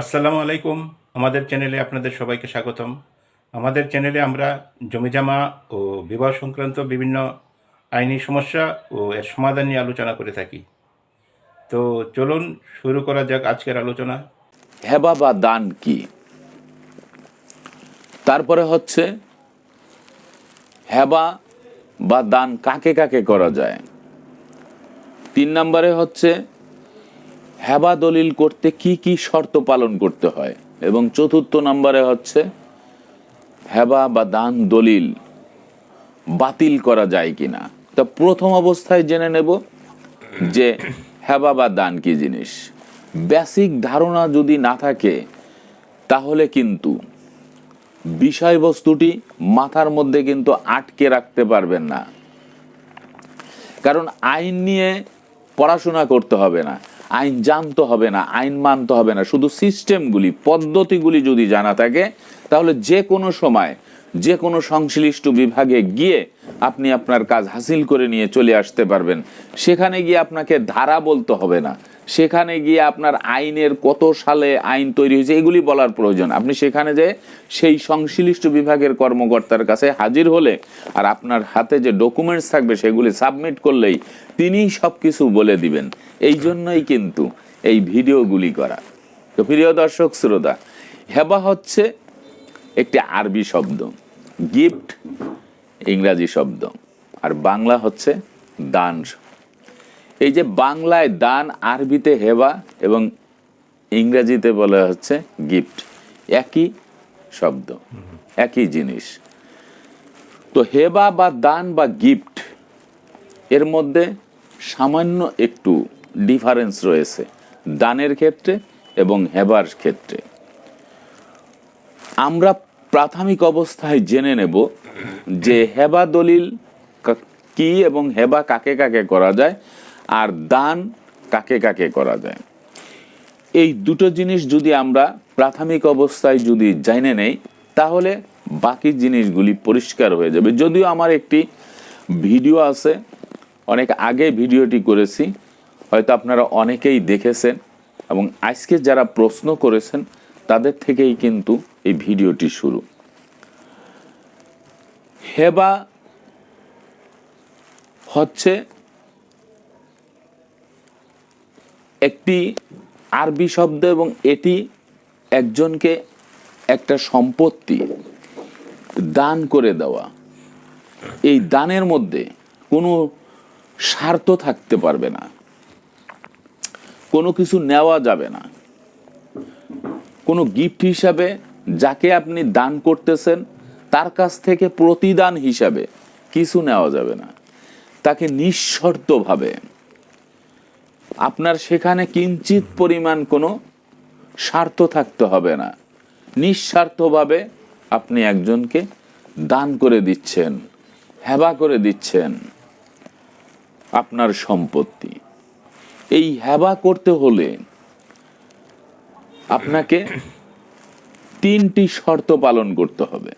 আসসালামু আলাইকুম। আমাদের চ্যানেলে আপনাদের সবাইকে স্বাগতম। আমাদের চ্যানেলে আমরা জমিজমা ও বিবাহ সংক্রান্ত বিভিন্ন আইনি সমস্যা ও এর সমাধান নিয়ে আলোচনা করে থাকি। তো চলুন শুরু করা যাক আজকের আলোচনা। হেবা বা দান কি? তারপরে হচ্ছে, হেবা বা দান কাকে কাকে করা যায়? তিন নম্বরে হচ্ছে হেবা দলিল করতে কি কি শর্ত পালন করতে হয়? এবং চতুর্থ নম্বরে হচ্ছে, হেবা বা দান দলিল বাতিল করা যায় কিনা? তা প্রথম অবস্থায় জেনে নেব যে হেবা বা দান কি জিনিস। বেসিক ধারণা যদি না থাকে, তাহলে কিন্তু বিষয়বস্তুটি মাথার মধ্যে কিন্তু আটকে রাখতে পারবেন না। কারণ আইন নিয়ে পড়াশোনা করতে হবে না। আইন জানতে হবে না, আইন মানতে হবে না। শুধু সিস্টেমগুলি, পদ্ধতিগুলি যদি জানা থাকে, তাহলে যে কোনো সময়, যে কোনো সংশ্লিষ্ট বিভাগে গিয়ে আপনি আপনার কাজ হাসিল করে নিয়ে চলে আসতে পারবেন। সেখানে গিয়ে আপনাকে ধারা বলতে হবে না। সেখানে গিয়ে আপনার আইনের কত সালে আইন তৈরি হয়েছে এগুলি বলার প্রয়োজন। আপনি সেখানে যে সেই সংশ্লিষ্ট বিভাগের কর্মকর্তার কাছে হাজির হলে আর আপনার হাতে যে ডকুমেন্টস থাকবে সেগুলি সাবমিট করলেই তিনিই সব কিছু বলে দিবেন। এই জন্যই কিন্তু এই ভিডিওগুলি করা। তো প্রিয় দর্শক, শ্রোতা, হেবা হচ্ছে একটি আরবি শব্দ, গিফট ইংরাজি শব্দ, আর বাংলা হচ্ছে দান এই যে বাংলায় দান, আরবিতে হেবা এবং ইংরেজিতে বলা হচ্ছে গিফট একই শব্দ, একই জিনিস। তো হেবা বা দান বা গিফট এর মধ্যে সামান্য একটু ডিফারেন্স রয়েছে, দানের ক্ষেত্রে এবং হেবার ক্ষেত্রে। আমরা প্রাথমিক অবস্থায় জেনে নেব যে হেবা দলিল কা- এবং হেবা কাকে কাকে করা যায় আর দান কাকে কাকে করা যায়? এই দুটো জিনিস যদি আমরা প্রাথমিক অবস্থায় যদি জেনে নেই, তাহলে বাকি জিনিসগুলি পরিষ্কার হয়ে যাবে। যদিও আমার একটি ভিডিও আছে, অনেক আগে ভিডিওটি করেছি, হয়তো আপনারা অনেকেই দেখেছেন এবং আজকে যারা প্রশ্ন করেছেন, তাদের থেকেই কিন্তু এই ভিডিওটি শুরু। হেবা হচ্ছে একটি আরবি শব্দ এবং এটি একজনকে একটা সম্পত্তি দান করে দেওয়া। এই দানের মধ্যে কোনো স্বার্থ থাকতে পারবে না। কোনো কিছু নেওয়া যাবে না। কোনো গিফট হিসাবে যাকে আপনি দান করতেছেন, তার কাছ থেকে প্রতিদান হিসাবে কিছু নেওয়া যাবে না। তাকে নিঃশর্তভাবে আপনার সেখানে কিঞ্চিত পরিমাণ কোনো স্বার্থ থাকতে হবে না। নিঃস্বার্থভাবে আপনি একজনকে দান করে দিচ্ছেন, হেবা করে দিচ্ছেন আপনার সম্পত্তি। এই হেবা করতে হলে আপনাকে তিনটি শর্ত পালন করতে হবে।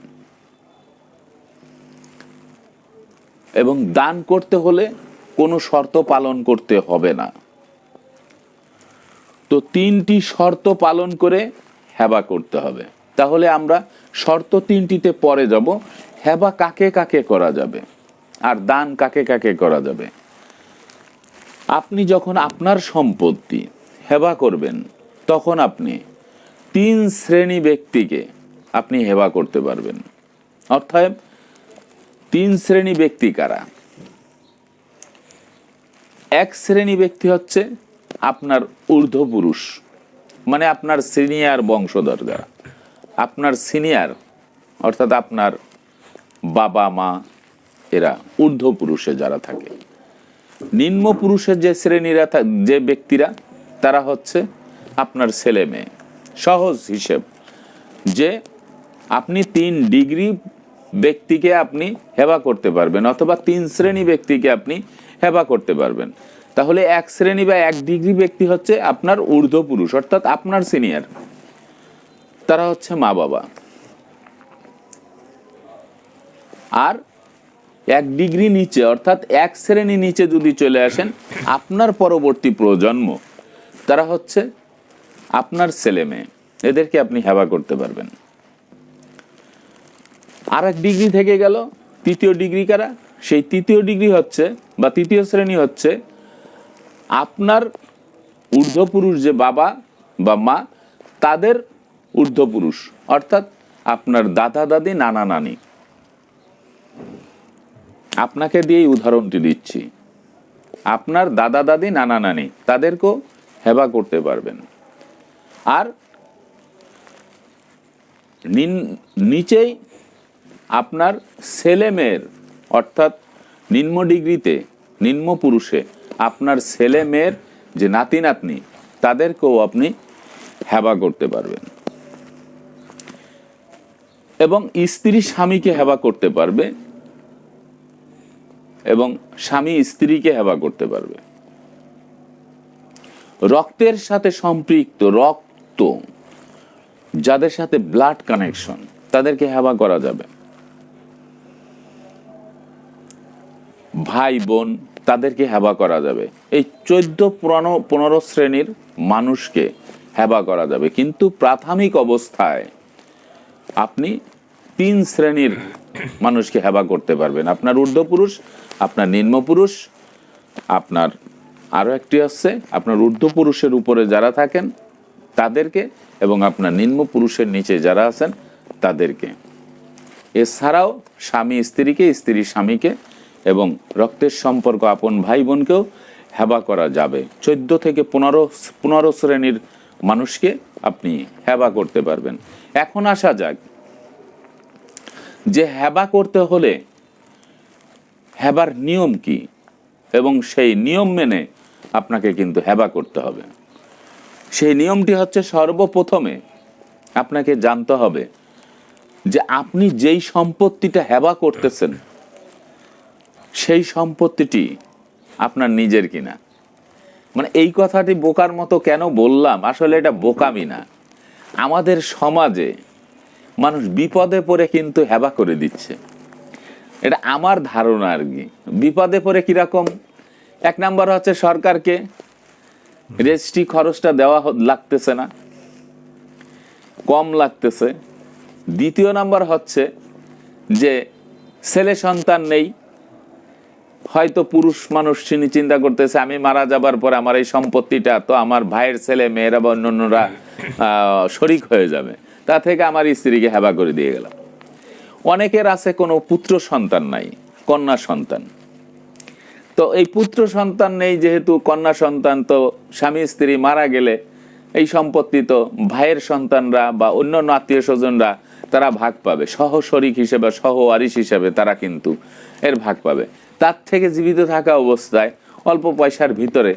এবং দান করতে হলে কোনো শর্ত পালন করতে হবে না। তো তিনটি শর্ত পালন করে হেবা করতে হবে। তাহলে আমরা শর্ত তিনটিতে পরে যাব, হেবা কাকে কাকে করা যাবে আর দান কাকে কাকে করা যাবে। আপনি যখন আপনার সম্পত্তি হেবা করবেন, তখন আপনি তিন শ্রেণি ব্যক্তিকে আপনি হেবা করতে পারবেন। অর্থাৎ তিন শ্রেণি ব্যক্তি কারা? এক শ্রেণি ব্যক্তি হচ্ছে আপনার ঊর্ধ্ব পুরুষ মানে আপনার সিনিয়র বংশধর যারা, আপনার সিনিয়র, অর্থাৎ আপনার বাবা মা, এরা ঊর্ধ্ব পুরুষে যারা থাকে। নিম্ন পুরুষের যে শ্রেণীরা যে ব্যক্তিরা, তারা হচ্ছে আপনার ছেলে মেয়ে। সহজ হিসেব, যে আপনি তিন ডিগ্রি ব্যক্তিকে আপনি হেবা করতে পারবেন, অথবা তিন শ্রেণি ব্যক্তিকে আপনি হেবা করতে পারবেন। তাহলে এক শ্রেণি বা এক ডিগ্রি ব্যক্তি হচ্ছে আপনার ঊর্ধ্ব পুরুষ, অর্থাৎ আপনার সিনিয়র তারা হচ্ছে মা বাবা। আর এক ডিগ্রি নিচে, অর্থাৎ এক শ্রেণি নিচে যদি চলে আসেন, আপনার পরবর্তী প্রজন্ম, তারা হচ্ছে আপনার ছেলে মেয়ে। এদেরকে আপনি হেবা করতে পারবেন। আর এক ডিগ্রি থেকে গেল, তৃতীয় ডিগ্রি কারা? সেই তৃতীয় ডিগ্রি হচ্ছে বা তৃতীয় শ্রেণি হচ্ছে আপনার ঊর্ধ্বপুরুষ যে বাবা বা মা, তাদের ঊর্ধ্বপুরুষ, অর্থাৎ আপনার দাদা, দাদি, নানা, নানি। আপনাকে দিয়েই উদাহরণটি দিচ্ছি। আপনার দাদা, দাদি, নানা, নানি, তাদেরকেও হেবা করতে পারবেন। আর নিচেই আপনার ছেলে মেয়ের অর্থাৎ নিম্ন ডিগ্রিতে, নিম্ন পুরুষে আপনার ছেলে মেয়ের যে নাতি নাতনি তাদেরকেও আপনি হেবা করতে পারবেন। এবং স্ত্রী স্বামীকে হেবা করতে পারবে এবং স্বামী স্ত্রীকে হেবা করতে পারবে। রক্তের সাথে সম্পৃক্ত রক্ত, যাদের সাথে ব্লাড কানেকশন তাদেরকে হেবা করা যাবে। ভাই বোন তাদেরকে হেবা করা যাবে। এই চোদ্দ পুরানো, পনেরো শ্রেণির মানুষকে হেবা করা যাবে। কিন্তু প্রাথমিক অবস্থায় আপনি তিন শ্রেণির মানুষকে হেবা করতে পারবেন। আপনার ঊর্ধ্বপুরুষ, আপনার নিম্ন পুরুষ আপনার আরও একটি আছে, আপনার ঊর্ধ্বপুরুষের উপরে যারা থাকেন তাদেরকে এবং আপনার নিম্ন পুরুষের নিচে যারা আছেন তাদেরকে। এছাড়াও স্বামী স্ত্রীকে, স্ত্রী স্বামীকে এবং রক্তের সম্পর্ক আপন ভাই বোনকেও হেবা করা যাবে। চোদ্দ থেকে পনেরো পনেরো শ্রেণির মানুষকে আপনি হেবা করতে পারবেন। এখন আসা যাক, যে হেবা করতে হলে হেবার নিয়ম কি? এবং সেই নিয়ম মেনে আপনাকে কিন্তু হেবা করতে হবে। সেই নিয়মটি হচ্ছে সর্বপ্রথমে আপনাকে জানতে হবে যে আপনি যেই সম্পত্তিটা হেবা করতেছেন সেই সম্পত্তিটি আপনার নিজের কিনা? মানে এই কথাটি বোকার মতো কেন বললাম? আসলে এটা বোকামি না। আমাদের সমাজে মানুষ বিপদে পড়ে কিন্তু হেবা করে দিচ্ছে। এটা আমার ধারণা আর কি। বিপদে পড়ে কীরকম? এক নাম্বার হচ্ছে সরকারকে রেজিস্ট্রি খরচটা দেওয়া লাগতেছে না। কম লাগতেছে। দ্বিতীয় নাম্বার হচ্ছে যে ছেলে সন্তান নেই হয়তো পুরুষ মানুষ তিনি চিন্তা করতেছে, আমি মারা যাবার পর আমার এই সম্পত্তিটা তো আমার ভাইয়ের ছেলে, মেয়েরা বা অন্যান্যরা শরিক হয়ে যাবে। তা থেকে আমার স্ত্রীকে হেবা করে দিয়ে গেলাম। অনেকের আছে কোনো পুত্র সন্তান নাই, কন্যা সন্তান। তো এই পুত্র সন্তান নেই, যেহেতু কন্যা সন্তান, তো স্বামী, স্ত্রী মারা গেলে এই সম্পত্তি তো ভাইয়ের সন্তানরা বা অন্যান্য আত্মীয় স্বজনরা তারা ভাগ পাবে। সহ শরিক হিসেবে, সহ ওয়ারিশ হিসেবে তারা কিন্তু এর ভাগ পাবে। তার থেকে জীবিত থাকা অবস্থায় অল্প পয়সার ভিতরে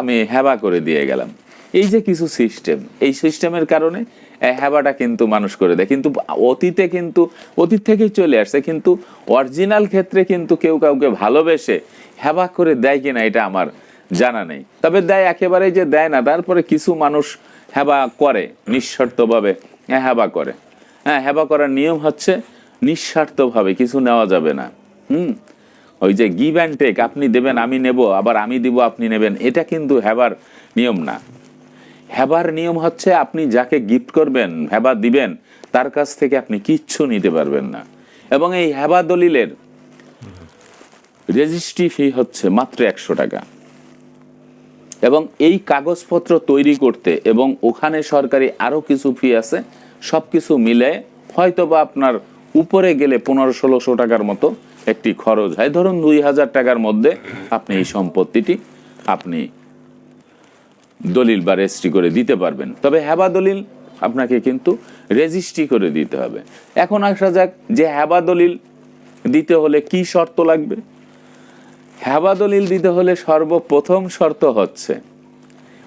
আমি হেবা করে দিয়ে গেলাম। এই যে কিছু সিস্টেম এই সিস্টেমের কারণে হেবাটা কিন্তু মানুষ করে দেয়। কিন্তু অতীতে কিন্তু অতীত থেকেই চলে আসছে কিন্তু অরিজিনাল ক্ষেত্রে কিন্তু কেউ কাউকে ভালোবেসে হেবা করে দেয় কিনা এটা আমার জানা নেই। তবে দেয় একেবারেই যে দেয় না তারপরে কিছু মানুষ হেবা করে নিঃস্বার্থভাবে হ্যাঁ, হেবা করে। হ্যাঁ হেবা করার নিয়ম হচ্ছে নিঃস্বার্থভাবে কিছু নেওয়া যাবে না। হুম? ওই যে গিভ অ্যান্ড টেক আপনি দেবেন, আমি নেব, আবার আমি দিব, আপনি নেবেন, এটা কিন্তু হেবার নিয়ম না। হেবার নিয়ম হচ্ছে আপনি যাকে গিফট করবেন হেবা দিবেন, তার কাছ থেকে আপনি কিচ্ছু নিতে পারবেন না। এবং এই হেবা দলিলের রেজিস্ট্রি ফি হচ্ছে মাত্র একশো টাকা। এবং এই কাগজপত্র তৈরি করতে এবং ওখানে সরকারি আরও কিছু ফি আছে সব কিছু মিলে হয়তো বা আপনার উপরে গেলে পনেরো ষোলোশো টাকার মতো একটি খরচ হয়। ধরুন দুই হাজার টাকার মধ্যে আপনি এই সম্পত্তিটি আপনি দলিল বা রেজিস্ট্রি করে দিতে পারবেন। তবে হেবা দলিল আপনাকে কিন্তু রেজিস্ট্রি করে দিতে হবে। এখন আসা যাক যে হেবা দলিল দিতে হলে কি শর্ত লাগবে? হেবা দলিল দিতে হলে সর্বপ্রথম শর্ত হচ্ছে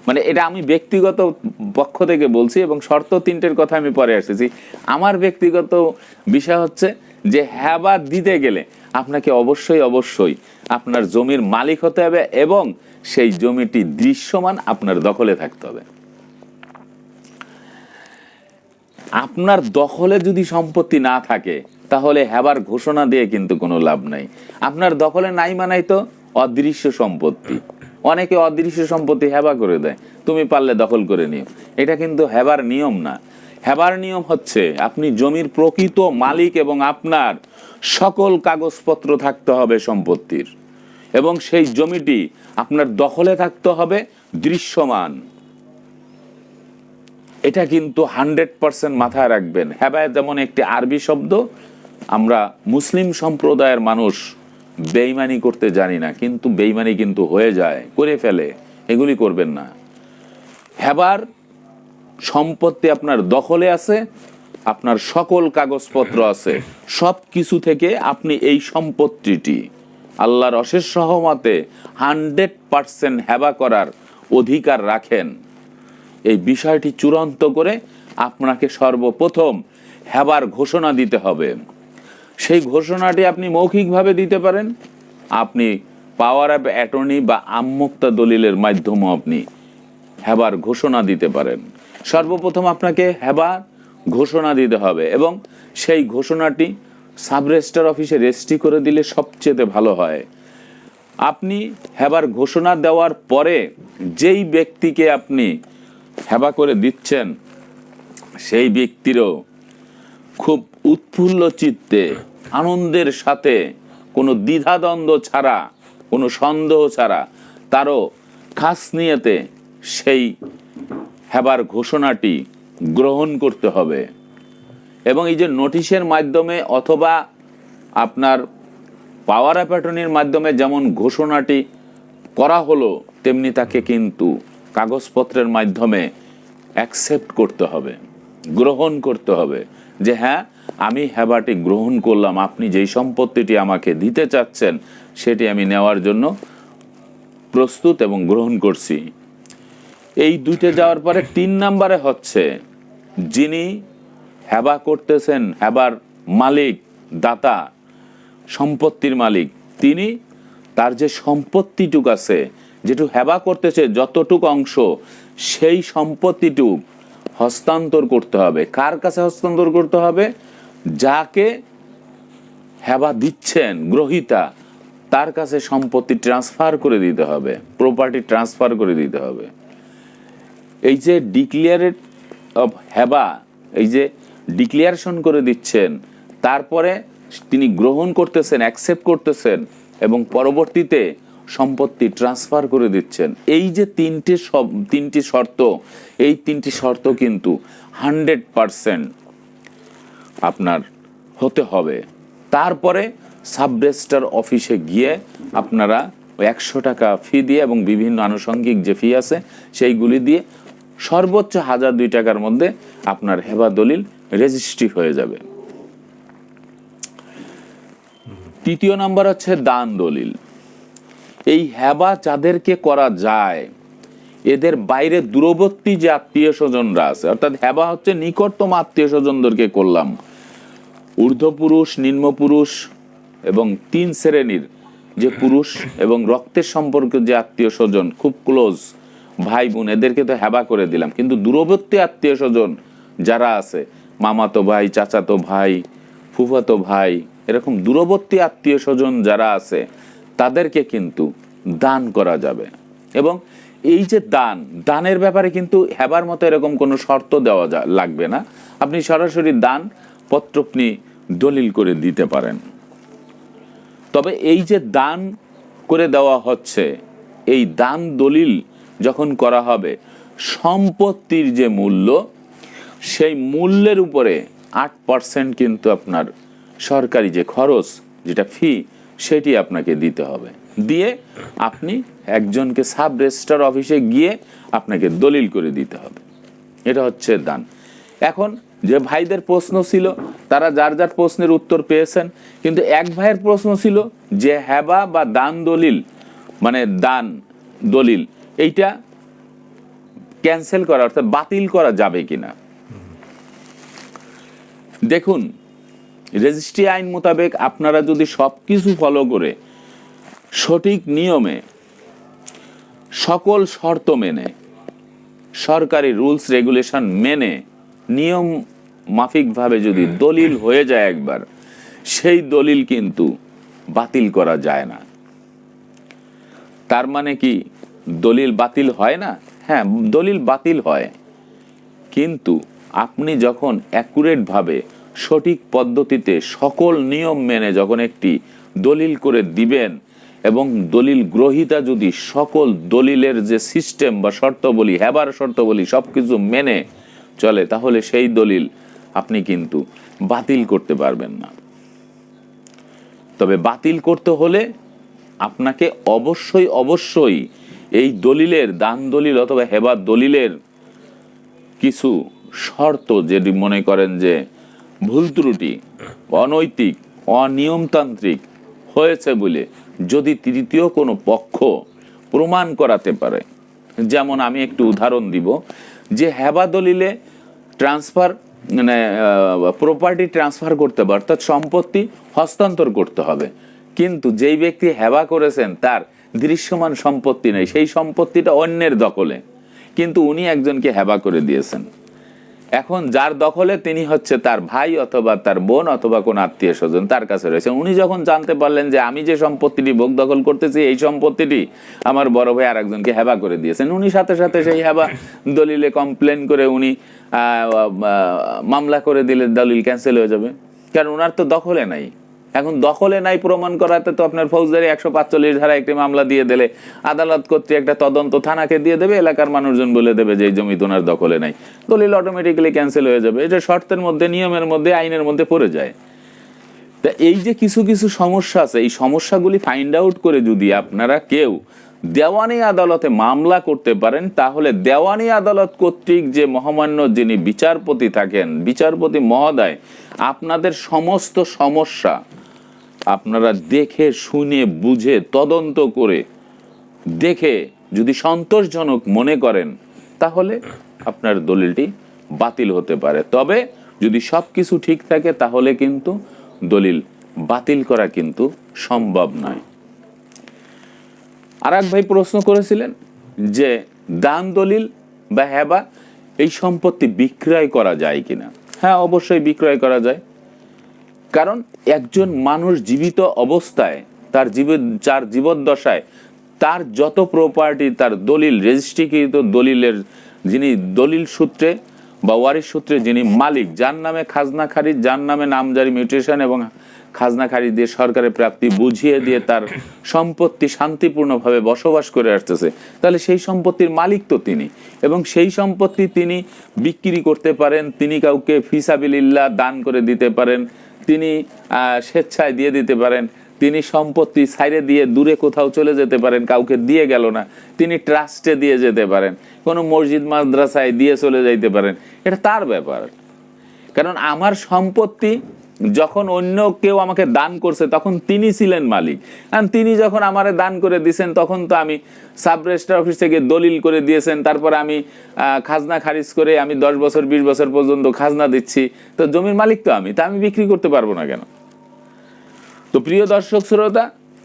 মানে এটা আমি ব্যক্তিগত পক্ষ থেকে বলছি এবং শর্ত তিনটের কথা আমি পরে আসতেছি। আমার ব্যক্তিগত বিষয় হচ্ছে যে হেবা দিতে গেলে আপনাকে অবশ্যই অবশ্যই আপনার জমির মালিক হতে হবে এবং সেই জমিটি দৃশ্যমান আপনার দখলে থাকতে হবে। আপনার দখলে যদি সম্পত্তি না থাকে, তাহলে হ্যাবার ঘোষণা দিয়ে কিন্তু কোনো লাভ নাই। আপনার দখলে নাই মানাই তো অদৃশ্য সম্পত্তি। অনেকে অদৃশ্য সম্পত্তি হেবা করে দেয়। তুমি পারলে দখল করে নিও। এটা কিন্তু হেবার নিয়ম না। হেবার নিয়ম হচ্ছে আপনি জমির প্রকৃত মালিক এবং আপনার সকল কাগজপত্র থাকতে হবে সম্পত্তির। এবং সেই জমিটি আপনার দখলে থাকতে হবে দৃশ্যমান। এটা কিন্তু হান্ড্রেড পার্সেন্ট মাথায় রাখবেন। হেবায় যেমন একটি আরবি শব্দ, আমরা মুসলিম সম্প্রদায়ের মানুষ বেইমানি করতে জানি না, কিন্তু বেইমানি কিন্তু হয়ে যায়, করে ফেলে, এগুলি করবেন না। হেবার সম্পত্তি আপনার দখলে আছে, আপনার সকল কাগজপত্র আছে। সব কিছু থেকে আপনি এই সম্পত্তিটি আল্লাহর অশেষ সহমতে হান্ড্রেড পার্সেন্ট হেবা করার অধিকার রাখেন। এই বিষয়টি চূড়ান্ত করে আপনাকে সর্বপ্রথম হেবার ঘোষণা দিতে হবে। সেই ঘোষণাটি আপনি মৌখিকভাবে দিতে পারেন। আপনি পাওয়ার অ্যাপ অ্যাটর্নি বা আমমুক্তা দলিলের মাধ্যমে আপনি হেবার ঘোষণা দিতে পারেন। সর্বপ্রথম আপনাকে হেবার ঘোষণা দিতে হবে এবং সেই ঘোষণাটি সাব রেজিস্ট্রার অফিসে রেজিস্ট্রি করে দিলে সবচেয়ে ভালো হয়। আপনি হেবার ঘোষণা দেওয়ার পরে যেই ব্যক্তিকে আপনি হেবা করে দিচ্ছেন, সেই ব্যক্তিরও খুব উৎফুল্ল চিত্তে, আনন্দের সাথে, কোনো দ্বিধাদ্বন্দ্ব ছাড়া, কোনো সন্দেহ ছাড়া, তারও খাস নিয়েতে সেই হেবার ঘোষণাটি গ্রহণ করতে হবে। এবং এই যে নোটিশের মাধ্যমে অথবা আপনার পাওয়ার অ্যাপাটনির মাধ্যমে যেমন ঘোষণাটি করা হলো, তেমনি তাকে কিন্তু কাগজপত্রের মাধ্যমে অ্যাকসেপ্ট করতে হবে, গ্রহণ করতে হবে। যে হ্যাঁ আমি হেবাটি গ্রহণ করলাম, আপনি যেই সম্পত্তিটি আমাকে দিতে চাচ্ছেন, সেটি আমি নেওয়ার জন্য প্রস্তুত এবং গ্রহণ করছি। এই দুইটা যাওয়ার পরে তিন নাম্বারে হচ্ছে যিনি হেবা করতেছেন, হেবার মালিক, দাতা, সম্পত্তির মালিক। তিনি তার যে সম্পত্তিটুক আছে, যেটু হেবা করতেছে যতটুক অংশ, সেই সম্পত্তিটুক হস্তান্তর করতে হবে। কার কাছে হস্তান্তর করতে হবে? যাকে হেবা দিচ্ছেন, গ্রহিতা, তার কাছে সম্পত্তি ট্রান্সফার করে দিতে হবে প্রপার্টি ট্রান্সফার করে দিতে হবে। এই যে ডিক্লিয়ারেড অফ হেবা এই যে ডিক্লিয়ারেশন করে দিচ্ছেন, তারপরে তিনি গ্রহণ করতেছেন অ্যাকসেপ্ট করতেছেন এবং পরবর্তীতে সম্পত্তি ট্রান্সফার করে দিচ্ছেন। এই যে তিনটে সব তিনটি শর্ত, এই তিনটি শর্ত কিন্তু হান্ড্রেড পারসেন্ট আপনার হতে হবে। তারপরে সাব রেজিস্ট্রার অফিসে গিয়ে আপনারা একশো টাকা ফি দিয়ে এবং বিভিন্ন আনুষঙ্গিক যে ফি আছে, সেইগুলি দিয়ে সর্বোচ্চ হাজার দুই টাকার মধ্যে আপনার হেবা দলিল রেজিস্ট্রি হয়ে যাবে। তৃতীয় নাম্বার হচ্ছে দান দলিল। এই হেবা যাদেরকে করা যায়, এদের বাইরে দূরবর্তী যে আত্মীয় স্বজনরা আছে, অর্থাৎ হেবা হচ্ছে নিকটতম আত্মীয় স্বজনদেরকে করলাম। ঊর্ধ্ব পুরুষ নিম্ন পুরুষ এবং তিন শ্রেণির যে পুরুষ এবং রক্তের সম্পর্কে যে আত্মীয় স্বজন, খুব ক্লোজ ভাই বোন এদেরকে তো হেবা করে দিলাম। কিন্তু দূরবর্তী আত্মীয় স্বজন যারা আছে, মামাতো ভাই, চাচাতো ভাই, ফুফাতো ভাই, এরকম দূরবর্তী আত্মীয় স্বজন যারা আছে, তাদেরকে কিন্তু দান করা যাবে। এবং এই যে দান, দানের ব্যাপারে কিন্তু হেবার মতো এরকম কোনো শর্ত দেওয়া যা- লাগবে না। আপনি সরাসরি দান পত্র আপনি দলিল করে দিতে পারেন। তবে এই যে দান করে দেওয়া হচ্ছে, এই দান দলিল যখন করা হবে, সম্পত্তির যে মূল্য, সেই মূল্যের উপরে আট পার্সেন্ট কিন্তু আপনার সরকারি যে খরচ, যেটা ফি সেটি আপনাকে দিতে হবে। দিয়ে আপনি একজনকে সাব রেজিস্ট্রার অফিসে গিয়ে আপনাকে দলিল করে দিতে হবে। এটা হচ্ছে দান। এখন যে ভাইদের প্রশ্ন ছিল, তারা যার যার প্রশ্নের উত্তর পেয়েছেন, কিন্তু এক ভাইয়ের প্রশ্ন ছিল যে হ্যাবা বা দান দলিল মানে দান দলিল এইটা ক্যান্সেল করা অর্থাৎ বাতিল করা যাবে কিনা? দেখুন রেজিস্ট্রি আইন মোতাবেক আপনারা যদি সব কিছু ফলো করে সঠিক নিয়মে সকল শর্ত মেনে সরকারি রুলস রেগুলেশন মেনে নিয়ম মাফিকভাবে যদি দলিল হয়ে যায় একবার সেই দলিল কিন্তু বাতিল করা যায় না। তার মানে কি? দলিল বাতিল হয় না? হ্যাঁ দলিল বাতিল হয়। কিন্তু আপনি যখন অ্যাকুরেটভাবে সঠিক পদ্ধতিতে সকল নিয়ম মেনে যখন একটি দলিল করে দিবেন এবং দলিল গ্রহিতা যদি সকল দলিলের যে সিস্টেম বা শর্তাবলী হেবার শর্তাবলী সব কিছু মেনে চলে, তাহলে সেই দলিল আপনি কিন্তু বাতিল করতে পারবেন না। তবে বাতিল করতে হলে আপনাকে অবশ্যই অবশ্যই এই দলিলের, দান দলিল অথবা হেবার দলিলের কিছু শর্ত যেটি মনে করেন যে ভুল ত্রুটি, অনৈতিক, অনিয়মতান্ত্রিক হয়েছে বলে যদি তৃতীয় কোনো পক্ষ প্রমাণ করাতে পারে, যেমন আমি একটু উদাহরণ দিব, যে হেবা দলিলে ট্রান্সফার মানে প্রপার্টি ট্রান্সফার করতে হবে, অর্থাৎ সম্পত্তি হস্তান্তর করতে হবে। কিন্তু যেই ব্যক্তি হেবা করেছেন, তার দৃশ্যমান সম্পত্তি নেই। সেই সম্পত্তিটা অন্যের দখলে। কিন্তু উনি একজনকে হেবা করে দিয়েছেন। এখন যার দখলে তিনি হচ্ছে তার ভাই অথবা তার বোন অথবা কোন আত্মীয় স্বজন তার কাছে রয়েছে। উনি যখন জানতে পারলেন যে আমি যে সম্পত্তিটি ভোগ দখল করতেছি, এই সম্পত্তিটি আমার বড় ভাই আর একজনকে হেবা করে দিয়েছেন। উনি সাথে সাথে সেই হেবা দলিলে কমপ্লেন করে উনি মামলা করে দিলে দলিল ক্যান্সেল হয়ে যাবে। কারণ ওনার তো দখলে নাই। এখন দখলে নাই প্রমাণ করাতে তো আপনার ফৌজদারি একশো পাঁচচল্লিশ ধারা একটি মামলা দিয়ে দিলে। আদালত কর্তৃক একটা তদন্ত থানাকে দিয়ে দেবে, এলাকার মানুষজন বলে দেবে যে এই জমি তোনার দখলে নাই। দলিল অটোমেটিক্যালি ক্যান্সেল হয়ে যাবে। এটা শর্তের মধ্যে, নিয়মের মধ্যে, আইনের মধ্যে পড়ে যায়। তা এই যে কিছু কিছু সমস্যা আছে, এই সমস্যাগুলি ফাইন্ড আউট করে যদি আপনারা কেউ দেওয়ানি আদালতে মামলা করতে পারেন, তাহলে দেওয়ানি আদালত কর্তৃক যে মহামান্য যিনি বিচারপতি থাকেন, বিচারপতি মহোদয়, আপনাদের সমস্ত সমস্যা আপনারা দেখে, শুনে, বুঝে, তদন্ত করে দেখে যদি সন্তোষজনক মনে করেন, তাহলে আপনার দলিলটি বাতিল হতে পারে। তবে যদি সব কিছু ঠিক থাকে, তাহলে কিন্তু দলিল বাতিল করা কিন্তু সম্ভব নয়। আর ভাই প্রশ্ন করেছিলেন যে, দান দলিল বা হেবা, এই সম্পত্তি বিক্রয় করা যায় কিনা? হ্যাঁ অবশ্যই বিক্রয় করা যায়। কারণ একজন মানুষ জীবিত অবস্থায়, তার জীব যার জীবদ্দশায়, তার যত প্রপার্টি তার দলিল রেজিস্ট্রিকৃত দলিলের যিনি দলিল সূত্রে বা ওয়ারিশ সূত্রে যিনি মালিক, যার নামে খাজনা খারিজ, যার নামে নামজারি মিউটেশন এবং খাজনা খারিজ দিয়ে সরকারের প্রাপ্তি বুঝিয়ে দিয়ে তার সম্পত্তি শান্তিপূর্ণভাবে বসবাস করে আসতেছে, তাহলে সেই সম্পত্তির মালিক তো তিনি এবং সেই সম্পত্তি তিনি বিক্রি করতে পারেন, তিনি কাউকে ফিসাবিলিল্লাহ দান করে দিতে পারেন তিনি স্বেচ্ছায় দিয়ে দিতে পারেন, তিনি সম্পত্তি সাইরে দিয়ে দূরে কোথাও চলে যেতে পারেন, কাউকে দিয়ে গেল না, তিনি ট্রাস্টে দিয়ে যেতে পারেন, কোনো মসজিদ, মাদ্রাসায় দিয়ে চলে যাইতে পারেন। এটা তার ব্যাপার। কারণ আমার সম্পত্তি যখন অন্য কেউ আমাকে দান করছে, তখন তিনি ছিলেন মালিক। কারণ তিনি যখন আমারে দান করে দিয়েছেন তখন তো আমি সাব রেজিস্ট্রার অফিস থেকে দলিল করে দিয়েছেন, তারপর আমি খাজনা খারিজ করে আমি দশ বছর, বিশ বছর পর্যন্ত খাজনা দিচ্ছি। তো জমির মালিক তো আমি, তা আমি বিক্রি করতে পারব না কেন? তো প্রিয় দর্শক, শ্রোতা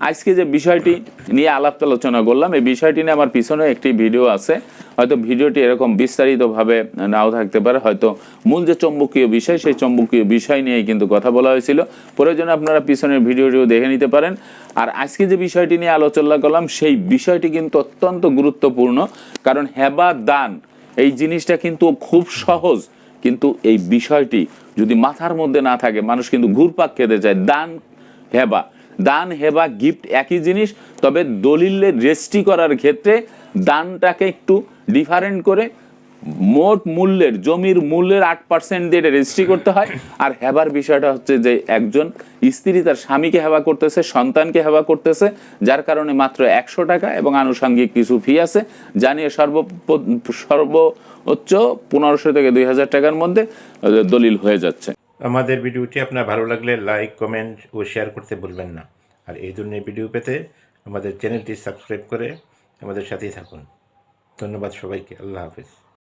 আজকে যে বিষয়টি নিয়ে আলাপ আলোচনা করলাম, এই বিষয়টি নিয়ে আমার পিছনে একটি ভিডিও আছে। হয়তো ভিডিওটি এরকম বিস্তারিতভাবে নাও থাকতে পারে। হয়তো মূল যে চম্বকীয় বিষয়, সেই চম্বকীয় বিষয় নিয়েই কিন্তু কথা বলা হয়েছিল। প্রয়োজনে আপনারা পিছনের ভিডিওটিও দেখে নিতে পারেন। আর আজকে যে বিষয়টি নিয়ে আলোচনা করলাম, সেই বিষয়টি কিন্তু অত্যন্ত গুরুত্বপূর্ণ। কারণ হেবা, দান, এই জিনিসটা কিন্তু খুব সহজ। কিন্তু এই বিষয়টি যদি মাথার মধ্যে না থাকে, মানুষ কিন্তু ঘুরপাক খেতে চায়। দান, হেবা। দান, হেবা, গিফট একই জিনিস, তবে দলিলে রেজিস্ট্রি করার ক্ষেত্রে দানটাকে একটু ডিফারেন্ট করে মোট মূল্যের, জমির মূল্যের আট পার্সেন্ট দিয়ে রেজিস্ট্রি করতে হয়। আর হেবার বিষয়টা হচ্ছে যে একজন স্ত্রী তার স্বামীকে হেবা করতেছে, সন্তানকে হেবা করতেছে, যার কারণে মাত্র একশো টাকা এবং আনুষঙ্গিক কিছু ফি আছে। জানিয়ে সর্ব সর্বোচ্চ পনেরোশো থেকে দুই হাজার টাকার মধ্যে দলিল হয়ে যাচ্ছে। আমাদের ভিডিওটি আপনার ভালো লাগলে লাইক, কমেন্ট ও শেয়ার করতে ভুলবেন না। আর এই ধরনের ভিডিও পেতে আমাদের চ্যানেলটি সাবস্ক্রাইব করে আমাদের সাথেই থাকুন। ধন্যবাদ সবাইকে। আল্লাহ হাফিজ।